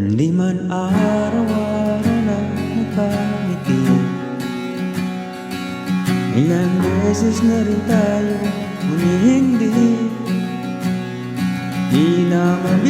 Hindi man araw-araw na nakangiti Ilang beses na rin tayo humihindi Di na mabilang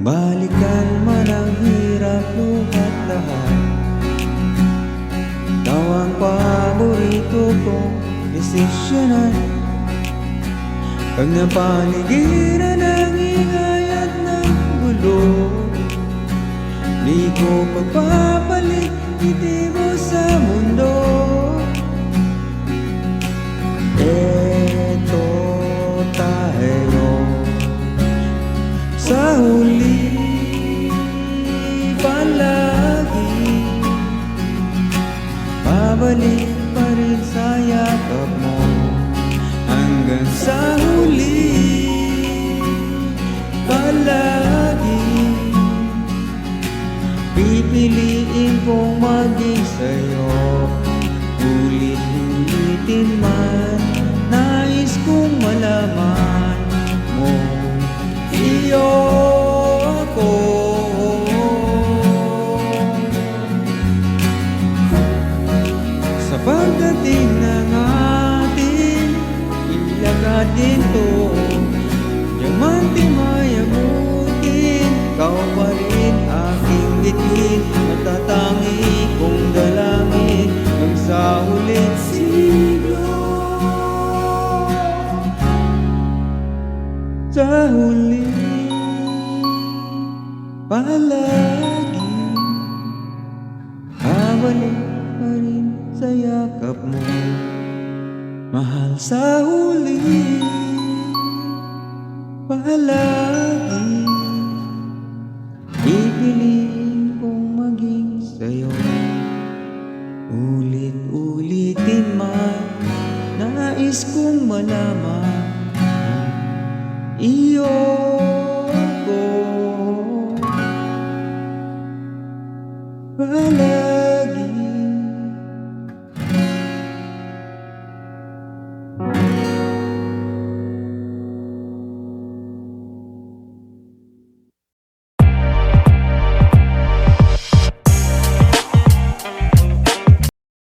balikan man ang hirap luhat lahat. Ikaw ang paborito kong desisyonan. Pag napaligiran ang ingay at ng gulo Di ko pagpapalit ngiti mo sa mundo. Eto tayo sa huli Babalik pa rin sa yakap mo. Hanggang sa huli pagdating ng atin Ilagad din to Diamante mayamutin Kau pa rin aking bitin Matatangi kong dalangin Hanggang sa ulit siglo. Sa huli Palagi sa huli Palagi Pipiliin kong maging sa'yo. Ulit-ulitin man Nais kong malaman Iyo